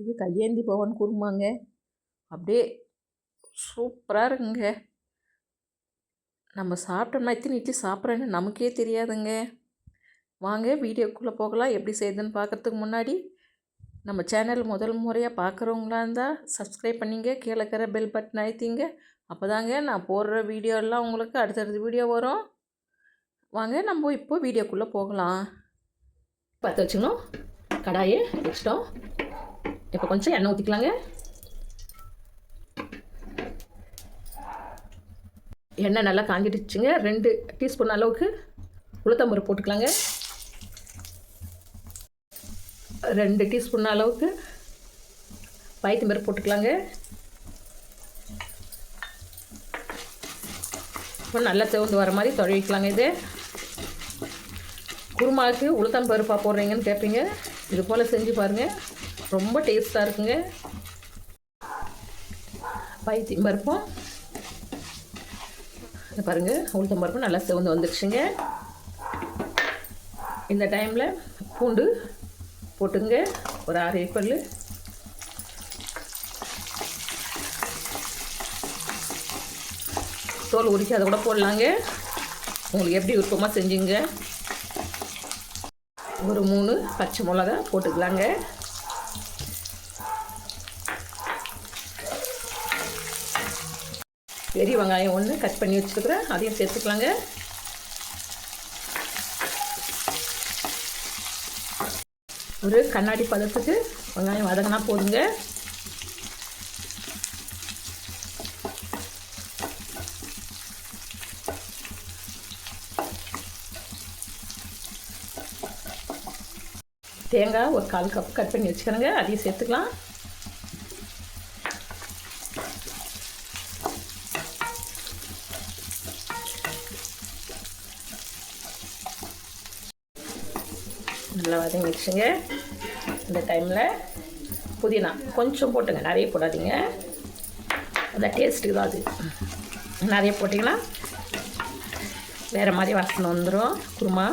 இது கையேந்தி பவன் குருமாங்க அப்படியே சூப்பராக இருக்குங்க. நம்ம சாப்பிட்டோம்னா இத்தனை இட்லி சாப்பிட்றேன்னு நமக்கே தெரியாதுங்க. வாங்க வீடியோக்குள்ளே போகலாம். எப்படி செய்யுதுன்னு பார்க்குறதுக்கு முன்னாடி நம்ம சேனல் முதல் முறையாக பார்க்குறவங்களா இருந்தால் சப்ஸ்கிரைப் பண்ணிங்க கீழே இருக்கிற பெல் பட்டன் அழுத்திங்க. அப்போ தாங்க நான் போடுற வீடியோ எல்லாம் உங்களுக்கு அடுத்தடுத்த வீடியோ வரும். வாங்க நம்ம இப்போ வீடியோக்குள்ளே போகலாம். பார்த்து வச்சுக்கணும். கடாயை வச்சிட்டோம். இப்போ கொஞ்சம் எண்ணெய் ஊற்றிக்கலாங்க எண்ணெய் நல்லா காஞ்சிடுச்சுங்க ரெண்டு டீஸ்பூன் அளவுக்கு உளுத்தம்பருப்பு போட்டுக்கலாங்க ரெண்டு டீஸ்பூன் அளவுக்கு பயத்தம்பருப்பு போட்டுக்கலாங்க இப்போ நல்லா செவந்து வர மாதிரி தொழிக்கலாங்க இது குருமாவுக்கு உளுத்தம் பருப்பாக போடுறீங்கன்னு கேட்பீங்க இது போல் செஞ்சு பாருங்கள் ரொம்ப டேஸ்ட்டாக இருக்குங்க. பைத்தியம் பருப்பும். இது பாருங்கள் உளுத்தம் பருப்பு நல்லா சிவந்து வந்துருச்சுங்க. இந்த டைமில் பூண்டு போட்டுங்க ஒரு ஆறு ஏப்பல் தோல் உரிச்சு அதை கூட போடலாங்க. உங்களுக்கு எப்படி விருப்பமாக செஞ்சுங்க. ஒரு மூணு பச்சை மிளகா போட்டுக்கலாங்க. பெரிய வெங்காயம் ஒன்று கட் பண்ணி வச்சுருக்குறேன். அதையும் சேர்த்துக்கலாங்க. ஒரு கண்ணாடி பதத்துக்கு வெங்காயம் வதங்கினா போதுங்க. தேங்காய் ஒரு கால் கப் கட் பண்ணி வச்சுக்கிறேங்க. அதையும் சேர்த்துக்கலாம். நல்லா வதங்கிடுச்சுங்க இந்த டைமில் புதினா கொஞ்சம் போட்டுங்க. நிறைய போடாதீங்க. அந்த டேஸ்ட்டுக்கு தான் அது. நிறைய போட்டிங்கன்னா வேறு மாதிரி வாசனை வந்துடும் குருமா.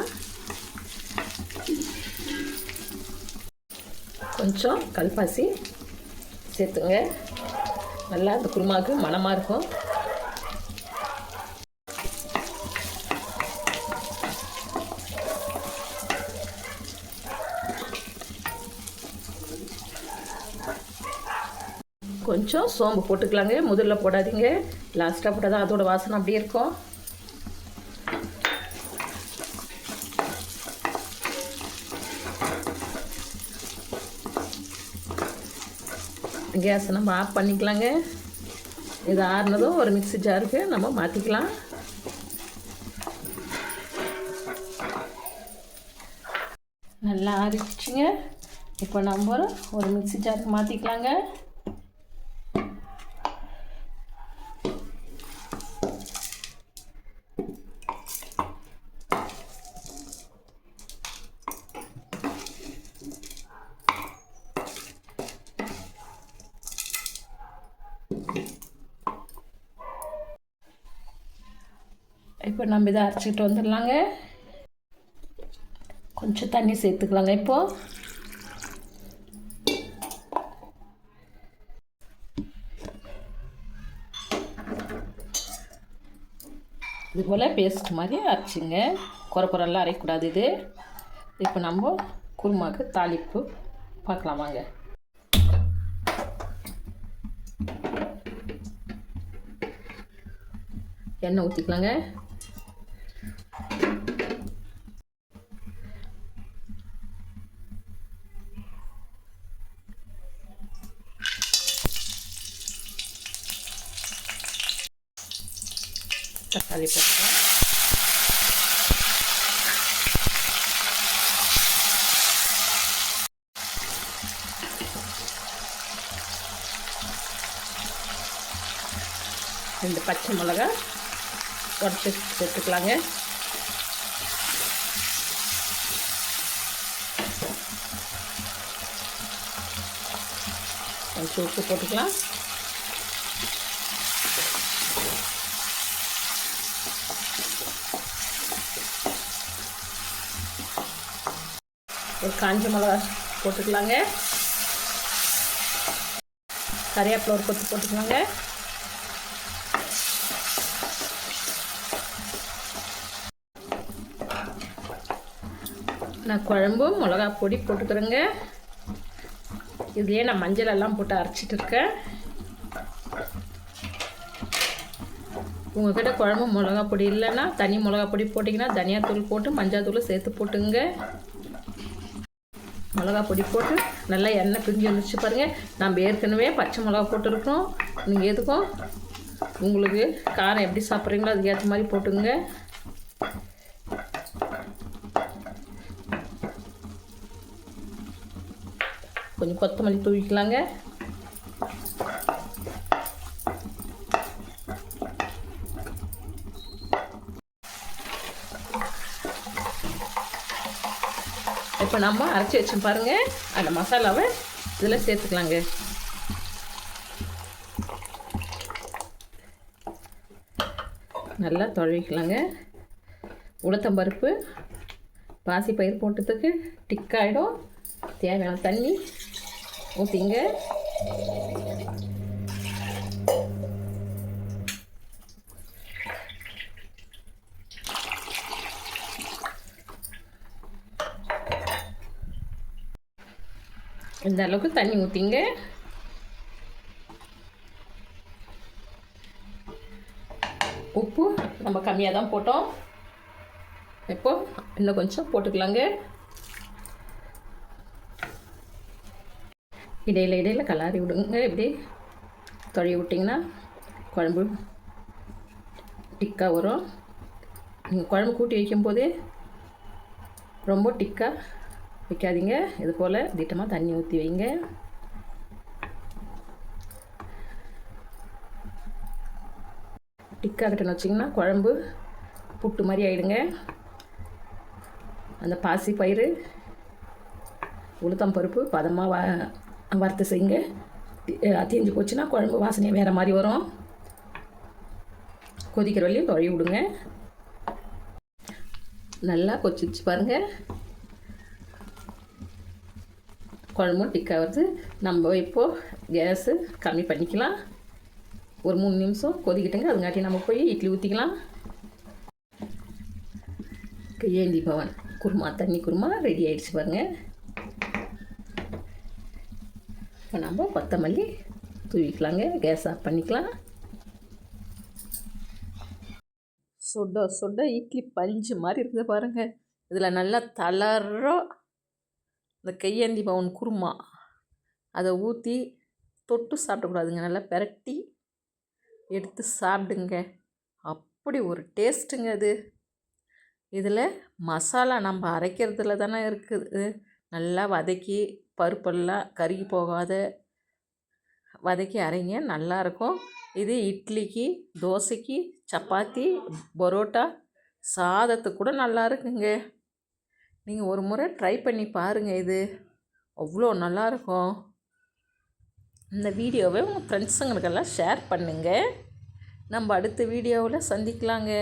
கொஞ்சம் கல்பாசி சேர்த்துங்க. நல்லா அந்த குருமாவுக்கு மணமாக இருக்கும். கொஞ்சம் சோம்பு போட்டுக்கலாங்க. முதல்ல போடாதீங்க. லாஸ்ட்டாக போட்டால் தான் அதோட வாசனை அப்படியே இருக்கும். கேஸை நம்ம ஆஃப் பண்ணிக்கலாங்க. இது ஆறுனதும் ஒரு மிக்ஸி ஜாருக்கு நம்ம மாற்றிக்கலாம் நல்லா ஆறிடுச்சுங்க. இப்போ நம்ம ஒரு மிக்சி ஜாருக்கு மாற்றிக்கலாங்க இப்போ நம்ம இதை அரைச்சிக்கிட்டு வந்துடலாங்க. கொஞ்சம் தண்ணி சேர்த்துக்கலாங்க இப்போது இது போல் பேஸ்ட் மாதிரி அரைச்சிங்க. குறை குறைலாம் அரைக்கக்கூடாது இது. இப்போ நம்ம குருமாவுக்கு தாளிப்பு பார்க்கலாமாங்க. எண்ணெய் ஊற்றிக்கலாங்க தக்காளி போட்டுக்கலாம். ரெண்டு பச்சை மிளகா உடச்சி சேர்த்துக்கலாங்க கொஞ்சம் உப்பு போட்டுக்கலாம். ஒரு காஞ்ச மிளகா போட்டுக்கலாங்க. கறிவேப்பிலை ஒரு கொத்து போட்டுக்கலாங்க. நான் குழம்பும் மிளகா பொடி போட்டுக்கிறேங்க. இதுலேயே நான் மஞ்சள் எல்லாம் போட்டு அரைச்சிட்டு இருக்கேன். உங்கள்கிட்ட குழம்பு மிளகா பொடி இல்லைன்னா தனி மிளகா பொடி போட்டிங்கன்னா தனியாத்தூள் போட்டு மஞ்சள் தூள் சேர்த்து போட்டுங்க. மிளகா பொடி போட்டு நல்லா எண்ணெய் பிரிஞ்சு வந்துச்சு பாருங்கள் நம்ம ஏற்கனவே பச்சை மிளகா போட்டுருக்கோம் நீங்கள் எதுக்கும் உங்களுக்கு காரம் எப்படி சாப்பிட்றீங்களோ அதுக்கேற்ற மாதிரி போட்டுங்க. கொஞ்சம் கொத்தமல்லி தூவிக்கலாங்க. இப்போ நம்ம அரைச்சி வச்சோம் பாருங்கள் அந்த மசாலாவை இதில் சேர்த்துக்கலாங்க. நல்லா தொழுவிக்கலாங்க. உளுத்தம்பருப்பு பாசிப்பயிர் போட்டதுக்கு டிக்காயிடும் தேவையான தண்ணி ஊற்றிங்க இந்த அளவுக்கு தண்ணி ஊற்றிங்க உப்பு நம்ம கம்மியாக தான் போட்டோம். இப்போ இன்னும் கொஞ்சம் போட்டுக்கலாங்க. இடையில இடையில் கலாரி விடுங்க. இப்படி தொழி விட்டிங்கன்னா குழம்பு டிக்காக வரும். நீங்கள் குழம்பு கூட்டி வைக்கும்போதே ரொம்ப டிக்காக வைக்காதீங்க. இது போல் திட்டமாக தண்ணி ஊற்றி வைங்க. டிக்காக வச்சிங்கன்னா குழம்பு புட்டு மாதிரி ஆகிடுங்க அந்த பாசி பயிறு உளுத்தம் பருப்பு பதமாக வா வறுத்து செய்யுங்க. தீஞ்சு போச்சுன்னா குழம்பு வாசனையாக வேறு மாதிரி வரும். கொதிக்கிற வழியும் தொழி விடுங்க. நல்லா கொச்சிச்சு பாருங்கள் குழம்பும் டிக்காக வருது. நம்ம இப்போது கேஸு கம்மி பண்ணிக்கலாம். ஒரு மூணு நிமிஷம் கொதிக்கிட்டுங்க. அதுங்காட்டி நம்ம போய் இட்லி ஊற்றிக்கலாம் கையேந்தி பவன் குருமா தண்ணி குருமா ரெடி ஆகிடுச்சு பாருங்கள் இப்போ நம்ம கொத்தமல்லி தூவிக்கலாங்க. கேஸ் ஆஃப் பண்ணிக்கலாம். சுட சுட இட்லி பஞ்சு மாதிரி இருக்குது பாருங்கள் இதில் நல்லா தளர இந்த கையேந்தி பவுன் குருமா. அதை ஊற்றி தொட்டு சாப்பிடக்கூடாதுங்க. நல்லா பெரட்டி எடுத்து சாப்பிடுங்க. அப்படி ஒரு டேஸ்ட்டுங்க அது. இதில் மசாலா நம்ம அரைக்கிறதுல தானே இருக்குது. நல்லா வதக்கி பருப்பெல்லாம் கருகி போகாத வதக்கி அரைங்க. நல்லாயிருக்கும் இது இட்லிக்கு தோசைக்கு சப்பாத்தி பரோட்டா சாதத்துக்கு கூட நல்லா இருக்குங்க. நீங்கள் ஒரு முறை ட்ரை பண்ணி பாருங்கள் இது. அவ்வளோ நல்லாயிருக்கும் இந்த வீடியோவை உங்கள் ஃப்ரெண்ட்ஸுங்களுக்கெல்லாம் ஷேர் பண்ணுங்கள் நம்ம அடுத்த வீடியோவில் சந்திக்கலாங்க.